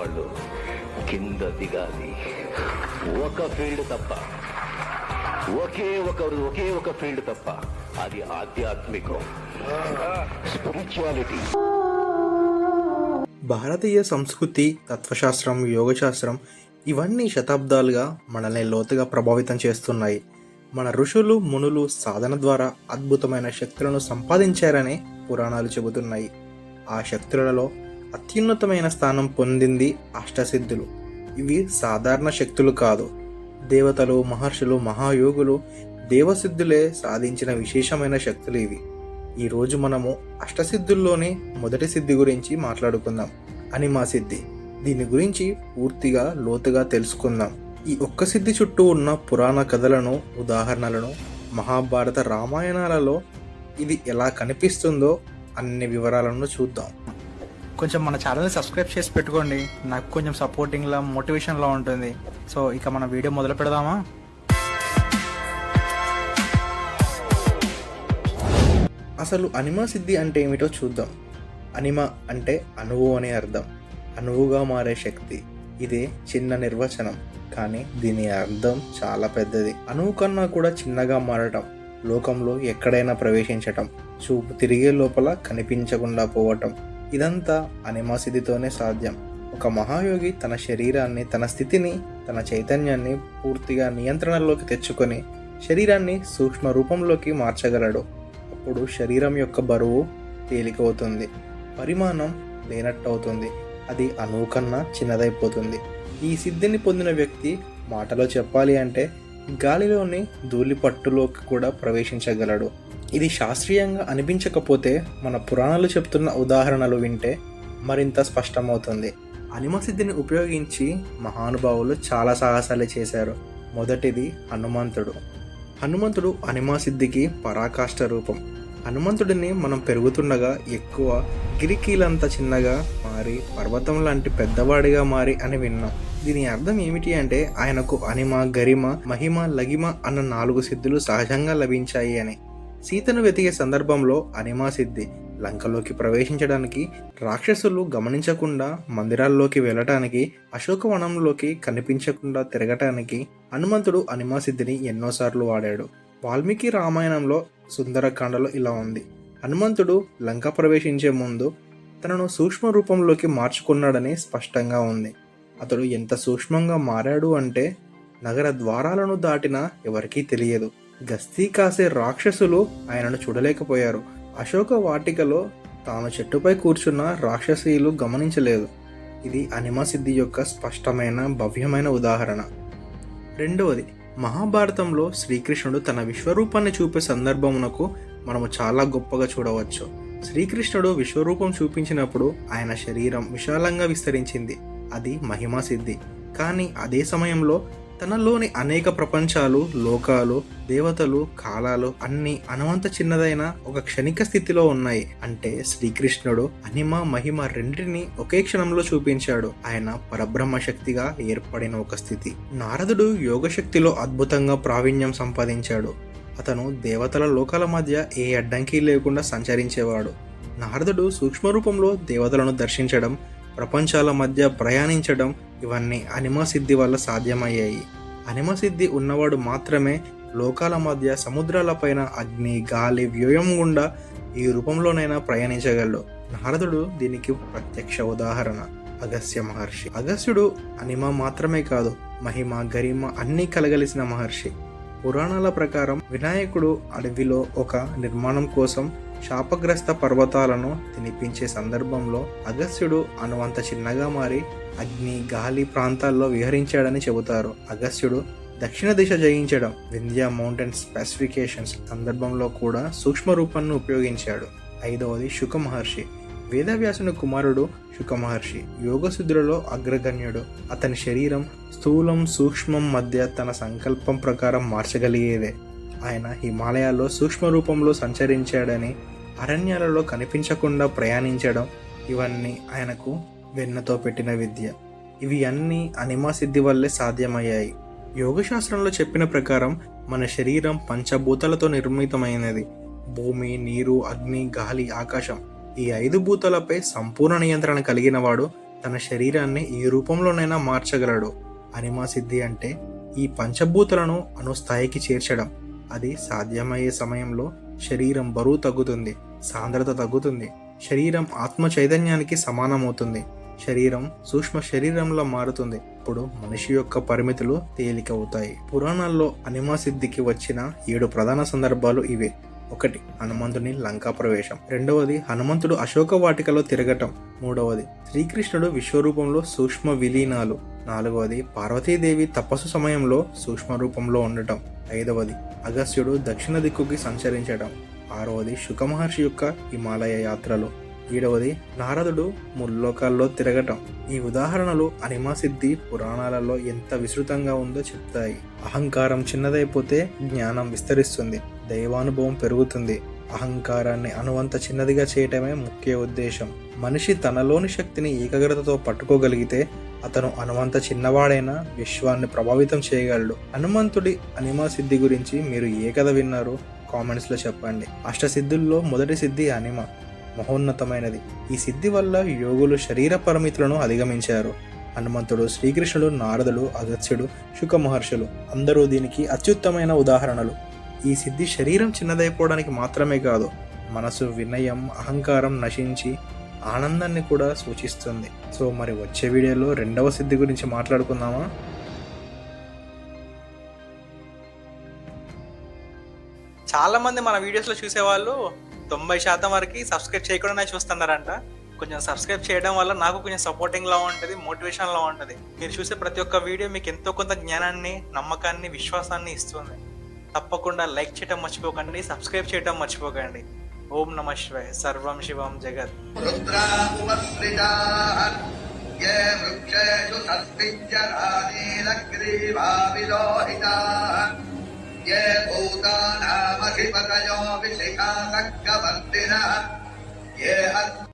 వాళ్ళు కింద దిగాలి. ఒక ఫీల్డ్ తప్ప. ఒకే ఒక ఒకే ఒక ఫీల్డ్ తప్ప. అది ఆధ్యాత్మికం. స్పిరిచువాలిటీ. భారతీయ సంస్కృతి తత్వశాస్త్రం యోగశాస్త్రం ఇవన్నీ శతాబ్దాలుగా మనల్ని లోతుగా ప్రభావితం చేస్తున్నాయి. మన ఋషులు మునులు సాధన ద్వారా అద్భుతమైన శక్తులను సంపాదించారని పురాణాలు చెబుతున్నాయి. ఆ శక్తులలో అత్యున్నతమైన స్థానం పొందింది అష్టసిద్ధులు. ఇవి సాధారణ శక్తులు కాదు. దేవతలు మహర్షులు మహాయోగులు దేవసిద్ధులే సాధించిన విశేషమైన శక్తులు ఇవి. ఈరోజు మనము అష్టసిద్ధుల్లోని మొదటి సిద్ధి గురించి మాట్లాడుకుందాం. అనిమా సిద్ధి దీని గురించి పూర్తిగా లోతుగా తెలుసుకుందాం. ఈ ఒక్క సిద్ధి చుట్టూ ఉన్న పురాణ కథలను ఉదాహరణలను మహాభారత రామాయణాలలో ఇది ఎలా కనిపిస్తుందో అన్ని వివరాలను చూద్దాం. కొంచెం మన ఛానల్ని సబ్స్క్రైబ్ చేసి పెట్టుకోండి. నాకు కొంచెం సపోర్టింగ్లా మోటివేషన్లా ఉంటుంది. సో ఇక మన వీడియో మొదలు పెడదామా? అసలు అనిమా సిద్ధి అంటే ఏమిటో చూద్దాం. అనిమ అంటే అణువు అనే అర్థం. అణువుగా మారే శక్తి. ఇదే చిన్న నిర్వచనం. కానీ దీని అర్థం చాలా పెద్దది. అణువు కన్నా కూడా చిన్నగా మారటం లోకంలో ఎక్కడైనా ప్రవేశించటం చూపు తిరిగే లోపల కనిపించకుండా పోవటం ఇదంతా అనిమసిద్ధితోనే సాధ్యం. ఒక మహాయోగి తన శరీరాన్ని తన స్థితిని తన చైతన్యాన్ని పూర్తిగా నియంత్రణలోకి తెచ్చుకొని శరీరాన్ని సూక్ష్మ రూపంలోకి మార్చగలడు. అప్పుడు శరీరం యొక్క బరువు తేలికవుతుంది పరిమాణం లేనట్టవుతుంది. అది అణువు కన్నా చిన్నదైపోతుంది. ఈ సిద్ధిని పొందిన వ్యక్తి మాటలో చెప్పాలి అంటే గాలిలోని ధూళిపట్టులోకి కూడా ప్రవేశించగలడు. ఇది శాస్త్రీయంగా అనిపించకపోతే మన పురాణాలు చెప్తున్న ఉదాహరణలు వింటే మరింత స్పష్టమవుతుంది. అనిమసిద్ధిని ఉపయోగించి మహానుభావులు చాలా సాహసాలు చేశారు. మొదటిది హనుమంతుడు. హనుమంతుడు హనుమాసిద్ధికి పరాకాష్ట రూపం. హనుమంతుడిని మనం పెరుగుతుండగా ఎక్కువ గిరికీలంత చిన్నగా మారి పర్వతం లాంటి పెద్దవాడిగా మారి అని విన్నాం. దీని అర్థం ఏమిటి అంటే ఆయనకు అనిమ గరిమ మహిమ లగిమ అన్న నాలుగు సిద్ధులు సహజంగా లభించాయి అని. సీతను వెతికే సందర్భంలో అనిమా సిద్ధి లంకలోకి ప్రవేశించడానికి రాక్షసులు గమనించకుండా మందిరాల్లోకి వెళ్ళటానికి అశోకవనంలోకి కనిపించకుండా తిరగటానికి హనుమంతుడు అనిమా సిద్ధిని ఎన్నోసార్లు వాడాడు. వాల్మీకి రామాయణంలో సుందరకాండలో ఇలా ఉంది. హనుమంతుడు లంక ప్రవేశించే ముందు తనను సూక్ష్మ రూపంలోకి మార్చుకున్నాడని స్పష్టంగా ఉంది. అతడు ఎంత సూక్ష్మంగా మారాడు అంటే నగర ద్వారాలను దాటినా ఎవరికీ తెలియదు. గస్తీ కాసే రాక్షసులు ఆయనను చూడలేకపోయారు. అశోక వాటికలో తాను చెట్టుపై కూర్చున్న రాక్షసీయులు గమనించలేదు. ఇది అనిమసిద్ధి యొక్క స్పష్టమైన భవ్యమైన ఉదాహరణ. రెండవది మహాభారతంలో శ్రీకృష్ణుడు తన విశ్వరూపాన్ని చూపే సందర్భమునకు మనము చాలా గొప్పగా చూడవచ్చు. శ్రీకృష్ణుడు విశ్వరూపం చూపించినప్పుడు ఆయన శరీరం విశాలంగా విస్తరించింది. అది మహిమా సిద్ధి. కానీ అదే సమయంలో తనలోని అనేక ప్రపంచాలు లోకాలు దేవతలు కాలాలు అన్ని అనవంత చిన్నదైన ఒక క్షణిక స్థితిలో ఉన్నాయి. అంటే శ్రీకృష్ణుడు అనిమ మహిమ రెండింటిని ఒకే క్షణంలో చూపించాడు. ఆయన పరబ్రహ్మ శక్తిగా ఏర్పడిన ఒక స్థితి. నారదుడు యోగ శక్తిలో అద్భుతంగా ప్రావీణ్యం సంపాదించాడు. అతను దేవతల లోకాల మధ్య ఏ అడ్డంకి లేకుండా సంచరించేవాడు. నారదుడు సూక్ష్మ రూపంలో దేవతలను దర్శించడం ప్రపంచాల మధ్య ప్రయాణించడం ఇవన్నీ అనిమసిద్ధి వల్ల సాధ్యమయ్యాయి. అనిమసిద్ధి ఉన్నవాడు మాత్రమే లోకాల మధ్య సముద్రాలపైన అగ్ని గాలి వ్యూయం గుండా ఈ రూపంలోనైనా ప్రయాణించగలడు. నారదుడు దీనికి ప్రత్యక్ష ఉదాహరణ. అగస్య మహర్షి. అగస్యుడు అనిమ మాత్రమే కాదు మహిమ గరిమ అన్నీ కలగలిసిన మహర్షి. పురాణాల ప్రకారం వినాయకుడు అడవిలో ఒక నిర్మాణం కోసం శాపగ్రస్త పర్వతాలను తినిపించే సందర్భంలో అగస్త్యుడు అనువంత చిన్నగా మారి అగ్ని గాలి ప్రాంతాల్లో విహరించాడని చెబుతారు. అగస్త్యుడు దక్షిణ దిశ జయించడం వింధ్యా మౌంటైన్ స్పెసిఫికేషన్స్ సందర్భంలో కూడా సూక్ష్మ రూపాన్ని ఉపయోగించాడు. ఐదవది శుక మహర్షి. వేదవ్యాసుని కుమారుడు శుక మహర్షి యోగసిద్ధులలో అగ్రగణ్యుడు. అతని శరీరం స్థూలం సూక్ష్మం మధ్య తన సంకల్పం ప్రకారం మార్చగలిగేదే. ఆయన హిమాలయాల్లో సూక్ష్మ రూపంలో సంచరించాడని అరణ్యాలలో కనిపించకుండా ప్రయాణించడం ఇవన్నీ ఆయనకు వెన్నతో పెట్టిన విద్య. ఇవి అన్నీ అనిమా సిద్ధి వల్లే సాధ్యమయ్యాయి. యోగశాస్త్రంలో చెప్పిన ప్రకారం మన శరీరం పంచభూతాలతో నిర్మితమైనది. భూమి నీరు అగ్ని గాలి ఆకాశం ఈ ఐదు భూతాలపై సంపూర్ణ నియంత్రణ కలిగిన వాడు తన శరీరాన్ని ఈ రూపంలోనైనా మార్చగలడు. అనిమా సిద్ధి అంటే ఈ పంచభూతలను అను స్థాయికి చేర్చడం. అది సాధ్యమయ్యే సమయంలో శరీరం బరువు తగ్గుతుంది సాంద్రత తగ్గుతుంది. శరీరం ఆత్మ చైతన్యానికి సమానమవుతుంది. శరీరం సూక్ష్మ శరీరంలో మారుతుంది. ఇప్పుడు మనిషి యొక్క పరిమితులు తేలికవుతాయి. పురాణాల్లో అనిమా సిద్ధికి వచ్చిన ఏడు ప్రధాన సందర్భాలు ఇవే. ఒకటి హనుమంతుని లంకా ప్రవేశం రెండవది హనుమంతుడు అశోక వాటికలో తిరగటం. మూడవది శ్రీకృష్ణుడు విశ్వరూపంలో సూక్ష్మ విలీనాలు. నాలుగవది పార్వతీదేవి తపస్సు సమయంలో సూక్ష్మ రూపంలో ఉండటం. ఐదవది అగస్త్యుడు దక్షిణ దిక్కుకి సంచరించడం ఆరవది శుకమహర్షి యొక్క హిమాలయ యాత్రలు. ఏడవది నారదుడు ముల్లోకాల్లో తిరగటం. ఈ ఉదాహరణలు అనిమా సిద్ధి పురాణాలలో ఎంత విస్తృతంగా ఉందో చెప్తాయి. అహంకారం చిన్నదైపోతే జ్ఞానం విస్తరిస్తుంది దైవానుభవం పెరుగుతుంది. అహంకారాన్ని అనువంత చిన్నదిగా చేయటమే ముఖ్య ఉద్దేశం. మనిషి తనలోని శక్తిని ఏకాగ్రతతో పట్టుకోగలిగితే అతను అనువంత చిన్నవాడైనా విశ్వాన్ని ప్రభావితం చేయగలడు. హనుమంతుడి అనిమా సిద్ధి గురించి మీరు ఏ కథ విన్నారో? కామెంట్స్లో చెప్పండి. అష్టసిద్ధుల్లో మొదటి సిద్ధి అనిమ. మహోన్నతమైనది. ఈ సిద్ధి వల్ల యోగులు శరీర పరిమితులను అధిగమించారు. హనుమంతుడు శ్రీకృష్ణుడు నారదుడు అగత్యుడు శుక మహర్షులు అందరూ దీనికి అత్యుత్తమైన ఉదాహరణలు. ఈ సిద్ధి శరీరం చిన్నదైపోవడానికి మాత్రమే కాదు మనసు వినయం అహంకారం నశించి ఆనందాన్ని కూడా సూచిస్తుంది. సో మరి వచ్చే వీడియోలో రెండవ సిద్ధి గురించి మాట్లాడుకుందామా? చాలా మంది మన వీడియోస్లో చూసేవాళ్ళు తొంభై శాతం వరకు సబ్స్క్రైబ్ చేయకుండానే చూస్తున్నారంట కొంచెం సబ్స్క్రైబ్ చేయడం వల్ల నాకు కొంచెం సపోర్టింగ్లా ఉంటుంది మోటివేషన్లా ఉంటుంది మీరు చూసే ప్రతి ఒక్క వీడియో మీకు ఎంతో కొంత జ్ఞానాన్ని నమ్మకాన్ని విశ్వాసాన్ని ఇస్తుంది తప్పకుండా లైక్ చేయడం మర్చిపోకండి సబ్స్క్రైబ్ చేయడం మర్చిపోకండి ఓం నమ శివాయ సర్వం శివం జగత్ रुद्रा उपस्थिताः ये वृक्षेषु सस्मिञ्जरानीलग्रीवाविलोहिताः ये भूतानामधिपतयो विशिखासक्कवर्तिनः ये